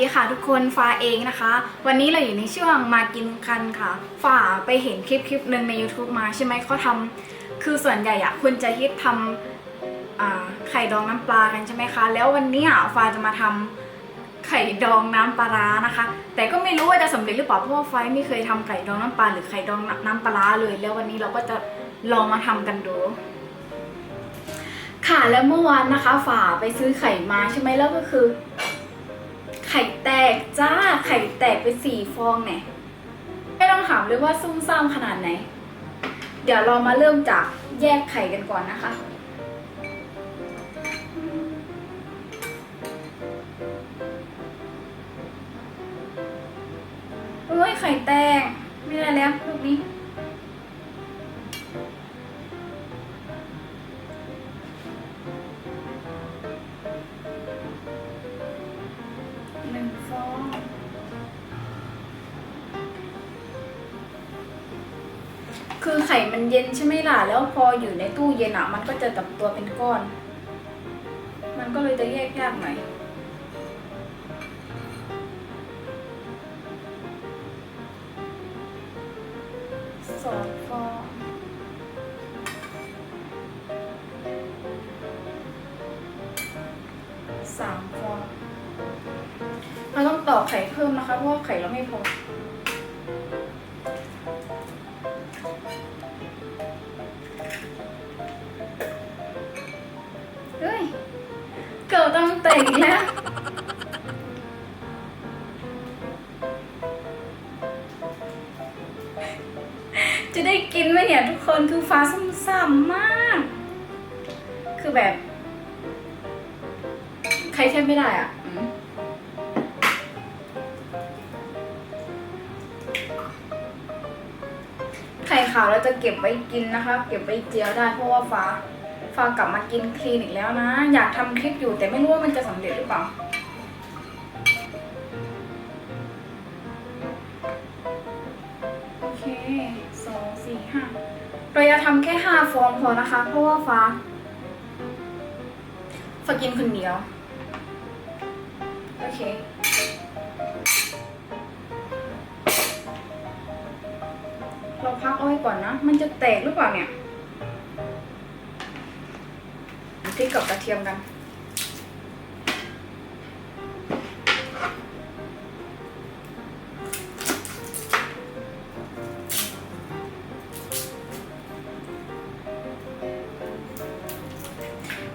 ดีค่ะทุกคนฟ้าเองนะคะ วันนี้เราอยู่ในช่วงมากินคันค่ะฟ้าไปเห็นคลิปคลิปหนึ่งใน YouTube มาใช่ไหมเขาทำคือส่วนใหญ่อะคุณจะฮิตทำไข่ดองน้ำปลากันใช่ไหมคะ แล้ววันนี้อะฟ้าจะมาทำไข่ดองน้ำปลาร้านะคะ แต่ก็ไม่รู้ว่าจะสำเร็จหรือเปล่าเพราะว่าฟ้าไม่เคยทำไข่ดองน้ำปลาหรือไข่ดองน้ำปลาร้าเลย แล้ววันนี้เราก็จะลองมาทำกันดูค่ะแล้วเมื่อวานนะคะฝาไปซื้อไข่มาใช่ไหมแล้วก็คือ ไข่แตกจ้าไข่แตกไปสี่ฟองเนี่ยไม่ต้องถามเลยว่าซุ่มซ่ามขนาดไหน เดี๋ยวเรามาเริ่มจากแยกไข่กันก่อนนะคะ โอ้ยไข่แตก ไม่ได้แล้วพวกนี้ มันเย็นใช่ไหมล่ะ แล้วพออยู่ในตู้เย็นอะ มันก็จะตับตัวเป็นก้อน มันก็เลยจะแยกยากหน่อยสองฟองสามฟองเราต้องตอไข่เพิ่มนะคะ เพราะว่าไข่เราไม่พอ เฮ้ยเกิดต้องเตะอีกแล้วจะได้กินไหมเนี่ยทุกคนคือฟ้าซ้ำๆมาก คือแบบ ใครแค่ไม่ได้อะไข่ขาวเราจะเก็บไว้กินนะคะ เก็บไว้เจียวได้เพราะว่าฟ้า ฟ้ากลับมากินคลีนอีกแล้วนะ อยากทำคลิปอยู่แต่ไม่รู้ว่ามันจะสำเร็จหรือเปล่า โอเคสองสี่ห้าเราจะทำแค่ห้าฟองพอนะคะ เพราะว่าฟ้าฟ้ากินคนเดียว โอเคเราพักเอาไว้ก่อนนะ มันจะแตกหรือเปล่าเนี่ย ริกกับกระเทียมกัน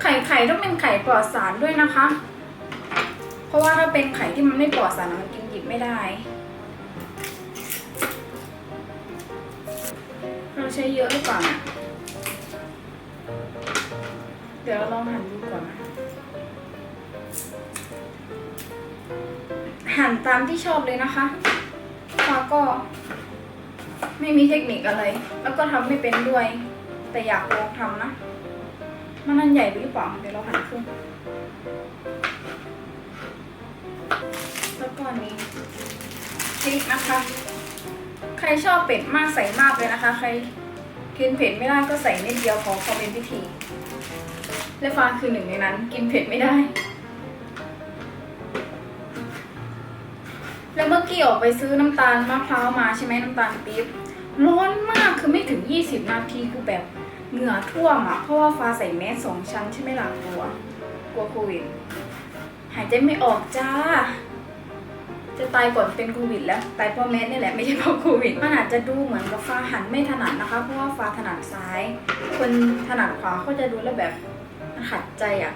ไข่ไข่ต้องเป็นไข่ปลอดสารด้วยนะคะ เพราะว่าถ้าเป็นไข่ที่มันไม่ปลอดสารอะมันกินหยิบไม่ได้เราใช้เยอะหรือเปล่า เดี๋ยวเราลองหั่นดูก่อนนะหั่นตามที่ชอบเลยนะคะฟ้าก็ไม่มีเทคนิคอะไร แล้วก็ทำไม่เป็นด้วย แต่อยากลองทำนะ มันนั่นใหญ่ไปหรือเปล่า เดี๋ยวเราหั่นครึ่งแล้วก็อันนี้พริกนะคะ ใครชอบเป็ดมากใส่มากเลยนะคะ ใครกินเผ็ดไม่ได้ก็ใส่นิดเดียวพอพอเป็นพิธี และฟ้าคือหนึ่งในนั้น กินเผ็ดไม่ได้ แล้วเมื่อกี้ออกไปซื้อน้ำตาลมะพร้าวมาใช่ไหมน้ำตาลปี๊บร้อนมากคือไม่ถึง 20 นาทีคือแบบเหงื่อท่วมอะเพราะว่าฟ้าใส่แมสสองชั้นใช่ไหมล่ะกลัว กลัวโควิด หายใจไม่ออกจ้า จะตายก่อนเป็นโควิดแล้ว ตายเพราะแมสนี่แหละไม่ใช่เพราะโควิด มันอาจจะดูเหมือนกับฟ้าหันไม่ถนัดนะคะ เพราะว่าฟ้าถนัดซ้าย คนถนัดขวาเขาจะดูแล้วแบบ ขัดใจอะ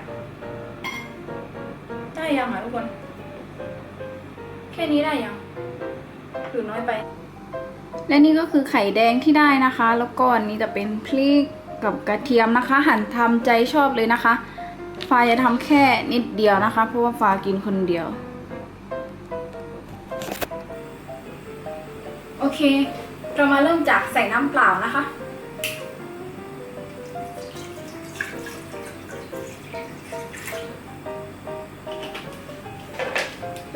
ได้ยังอะทุกคน แค่นี้ได้ยังหรือน้อยไป และนี่ก็คือไข่แดงที่ได้นะคะ แล้วก็อันนี้จะเป็นพริกกับกระเทียมนะคะ หั่นทำใจชอบเลยนะคะ ฟ้าจะทำแค่นิดเดียวนะคะ เพราะว่าฟ้ากินคนเดียว โอเค เรามาเริ่มจากใส่น้ำเปล่านะคะ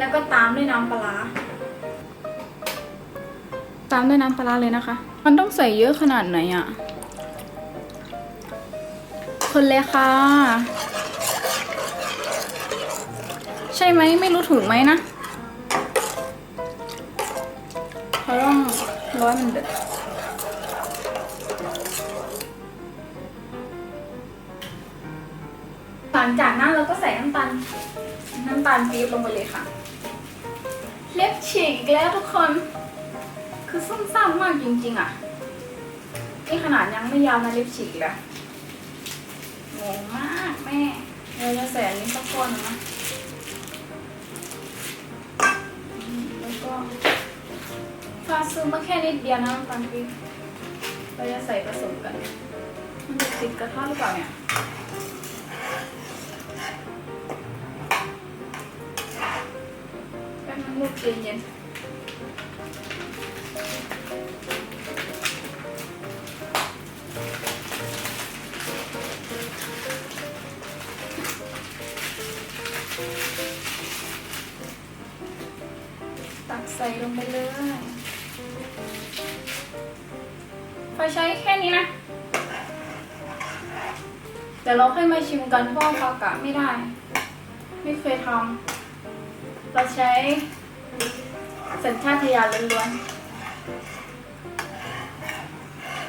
แล้วก็ตามด้วยน้ำปลาร้าตามด้วยน้ำปลาร้าเลยนะคะ มันต้องใส่เยอะขนาดไหนอะ่ะ คนเลยค่ะ ใช่ไหมไม่รู้ถึงไหมนะเราต้องร้อยมันเดือดหลังจากนั้นเราก็ใส่น้ำตาลน้ำตาลปี๊บลงไปเลยค่ะ เล็บฉีกอีกแล้วทุกคน คือส้มซ่ามากจริงๆอะ นี่ขนาดยังไม่ยาวนะเล็บฉีกแล้วงงมากแม่เราจะใส่อันนี้สักก้อนนะแล้วก็ฟาซื้อมาแค่นิดเดียวนะตาลปี๊บเราจะใส่ผสมกัน มันจะติดกระทะหรือเปล่าเนี่ย ลูกเย็นตักใส่ลงไปเลยไฟใช้แค่นี้นะเดี๋ยวเราค่อยมาชิมกันเพราะว่าฟากะไม่ได้ ไม่เคยทำเราใช้ สัญชาตญาณล้วนๆ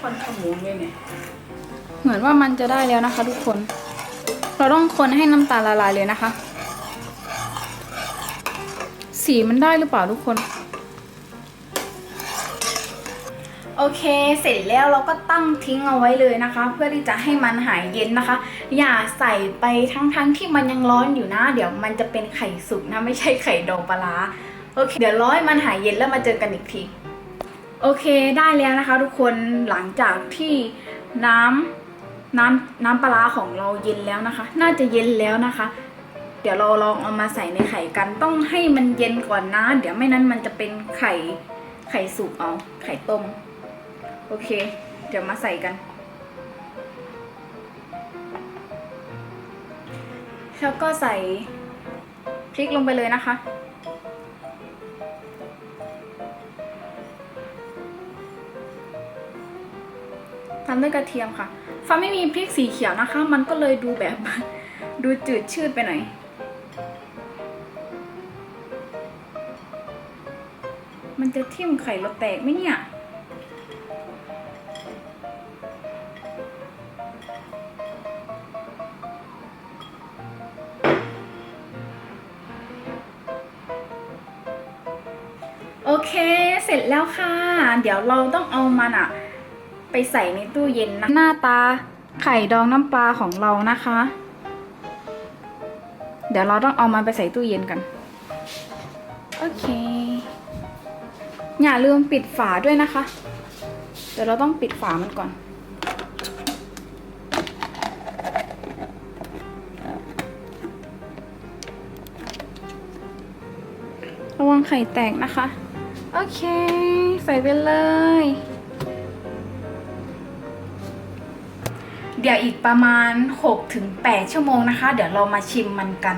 คนขมูเลยเนี่ย เหมือนว่ามันจะได้แล้วนะคะ ทุกคน เราต้องคนให้น้ำตาลละลายเลยนะคะ สีมันได้หรือเปล่าทุกคน โอเค เสร็จแล้วเราก็ตั้งทิ้งเอาไว้เลยนะคะ เพื่อที่จะให้มันหายเย็นนะคะ อย่าใส่ไปทั้งๆที่มันยังร้อนอยู่นะ เดี๋ยวมันจะเป็นไข่สุกนะ ไม่ใช่ไข่ดองปลาร้า โอเค เดี๋ยวร้อยมันหายเย็นแล้วมาเจอกันอีกที โอเคได้แล้วนะคะทุกคนหลังจากที่น้ำน้ำน้ำปลาร้าของเราเย็นแล้วนะคะ น่าจะเย็นแล้วนะคะ เดี๋ยวเราลองเอามาใส่ในไข่กันต้องให้มันเย็นก่อนนะ เดี๋ยวไม่นั้นมันจะเป็นไข่ไข่สุกเอาไข่ต้ม โอเค เดี๋ยวมาใส่กันแล้วก็ใส่พริกลงไปเลยนะคะ ตามด้วยกระเทียมค่ะ ฟ้าไม่มีพริกสีเขียวนะคะ มันก็เลยดูแบบดูจืดชืดไปหน่อยมันจะทิ่มไข่เราแตกไหมเนี่ย โอเค เสร็จแล้วค่ะ เดี๋ยวเราต้องเอามันอะ ไปใส่ในตู้เย็นนะหน้าตาไข่ดองน้ำปลาของเรานะคะ เดี๋ยวเราต้องเอามันไปใส่ตู้เย็นกัน โอเค อย่าลืมปิดฝาด้วยนะคะ เดี๋ยวเราต้องปิดฝามันก่อน ระวังไข่แตกนะคะ โอเค ใส่ไปเลย เดี๋ยวอีกประมาณ 6-8 ชั่วโมงนะคะ เดี๋ยวเรามาชิมมันกัน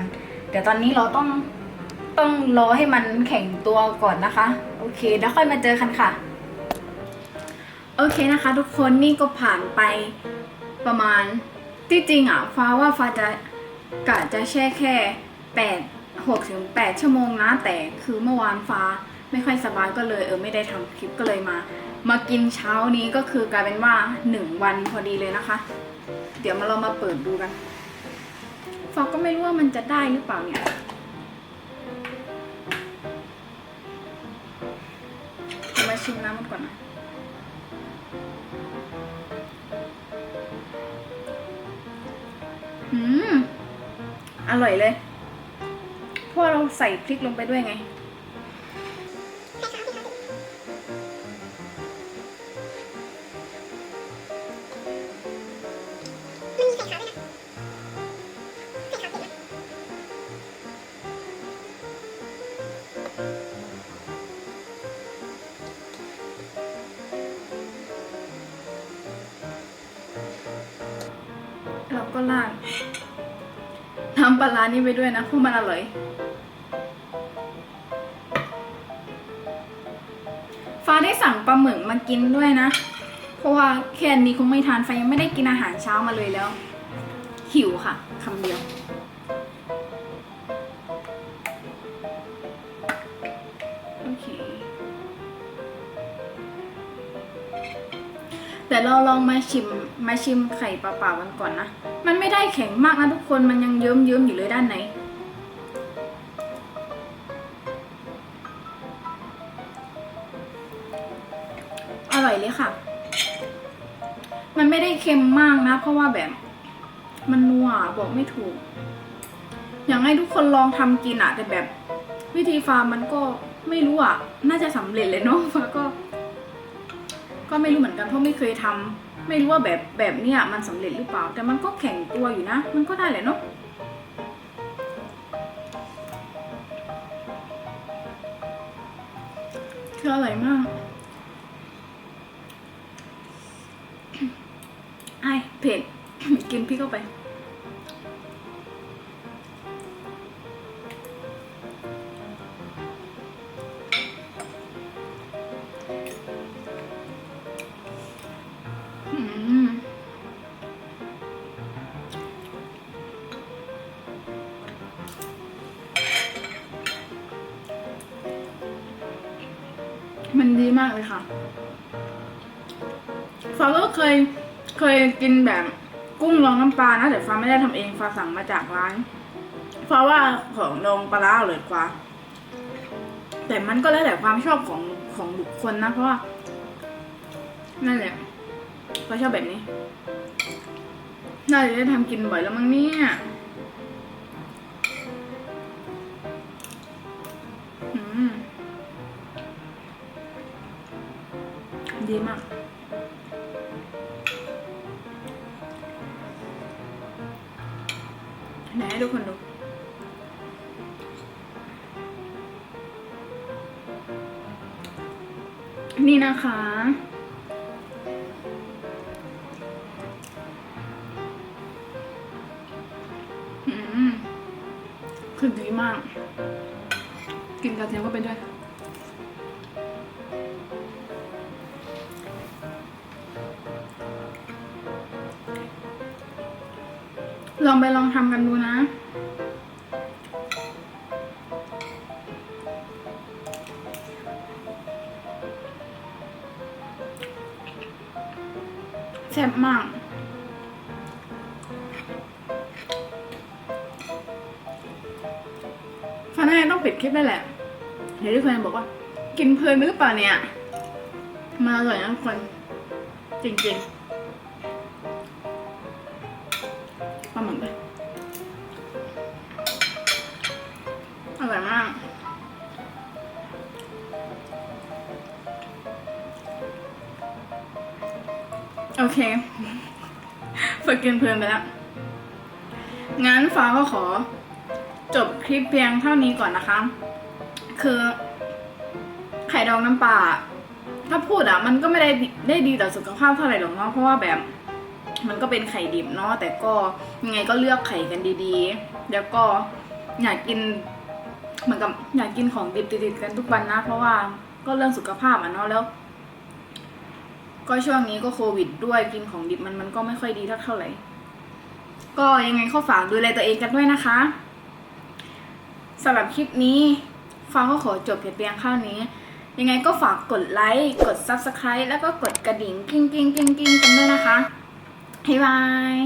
เดี๋ยวตอนนี้เราต้องต้องรอให้มันแข็งตัวก่อนนะคะ โอเคเดี๋ยวค่อยมาเจอกันค่ะ โอเคนะคะ ทุกคนนี่ก็ผ่านไปประมาณที่จริงอะฟ้าว่าฟ้าจะกะจะแช่แค่แปดหกถึงแปดชั่วโมงนะแต่คือเมื่อวานฟ้าไม่ค่อยสบายก็เลยเออไม่ได้ทำคลิปก็เลยมา มากินเช้านี้ก็คือกลายเป็นว่าหนึ่งวันพอดีเลยนะคะ เดี๋ยวมาเรามาเปิดดูกันฟ้าก็ไม่รู้ว่ามันจะได้หรือเปล่าเนี่ยมาชิมน้ำมันก่อนนะอืม อร่อยเลย เพราะเราใส่พริกลงไปด้วยไง เราก็ลาดน้ำปลาร้านี่ไปด้วยนะเพราะมันอร่อย ฟ้าได้สั่งปลาหมึกมากินด้วยนะ เพราะว่าแค่นี้คงไม่ทานฟ้ายังไม่ได้กินอาหารเช้ามาเลยแล้ว หิวค่ะคำเดียว แต่เราลองมาชิมมาชิมไข่เปล่าๆกันก่อนนะ มันไม่ได้แข็งมากนะทุกคนมันยังเยิ้มเยิ้มๆอยู่เลยด้านในอร่อยเลยค่ะ มันไม่ได้เค็มมากนะ เพราะว่าแบบมันนัวบอกไม่ถูก อยากให้ทุกคนลองทำกินอะแต่แบบวิธีฟาร์มมันก็ไม่รู้อะน่าจะสำเร็จเลยเนาะฟ้าก็ ก็ไม่รู้เหมือนกันเพราะไม่เคยทำไม่รู้ว่าแบบแบบเนี้ยมันสำเร็จหรือเปล่า แต่มันก็แข็งตัวอยู่นะ มันก็ได้แหละเนาะคืออร่อยมากไอเผ็ดกินพี่เข้าไป มันดีมากเลยค่ะฟ้าก็เคยเคยกินแบบกุ้งรองน้ำปลานะแต่ฟ้าไม่ได้ทำเองฟ้าสั่งมาจากร้านฟ้าว่าของรองปลาร้าอร่อยกว่า แต่มันก็แล้วแต่ความชอบของของบุคคลนะ เพราะว่านั่นแหละเราชอบแบบนี้น่าจะได้ทำกินบ่อยแล้วมั้งเนี่ย ดีมากไหนให้ทุกคนดูนี่นะคะ อืมคือดีมาก กินกระเทียมก็ไปด้วย ไปลองทำกันดูนะ แซ่บมากฟาน่าต้องปิดคลิปได้แหละ เดี๋ยวทุกคนบอกว่า กินเพลินหรือเปล่าเนี่ย มาอร่อยนะทุกคน จริงๆ โอเค ฝึกกินเพลินไปแล้ว งั้นฟ้าก็ขอ จบคลิปเพียงเท่านี้ก่อนนะคะ คือ ไข่ดองน้ำปลาถ้าพูดอะมันก็ไม่ได้ได้ดีต่อสุขภาพเท่าไหร่หรอกเนาะเพราะว่าแบบ มันก็เป็นไข่ดิบเนาะแต่ก็ยังไงก็เลือกไข่กันดีๆ แล้วก็อยากกิน เหมือนกับอยากกินของดิบติดๆกันทุกวันนะ เพราะว่าก็เรื่องสุขภาพอะเนาะแล้ว ก็ช่วงนี้ก็โควิดด้วยกินของดิบมันมันก็ไม่ค่อยดีเท่าไหร่ ก็ยังไงข้อฝากดูแลตัวเองกันด้วยนะคะสำหรับคลิปนี้ฟ้าก็ขอจบเพียงเท่านี้ ยังไงก็ฝากกดไลค์ กด Subscribe แล้วก็กดกระดิ่งกิ้งกิ้งกิ้งกิ้งกันด้วยนะคะบ๊ายบาย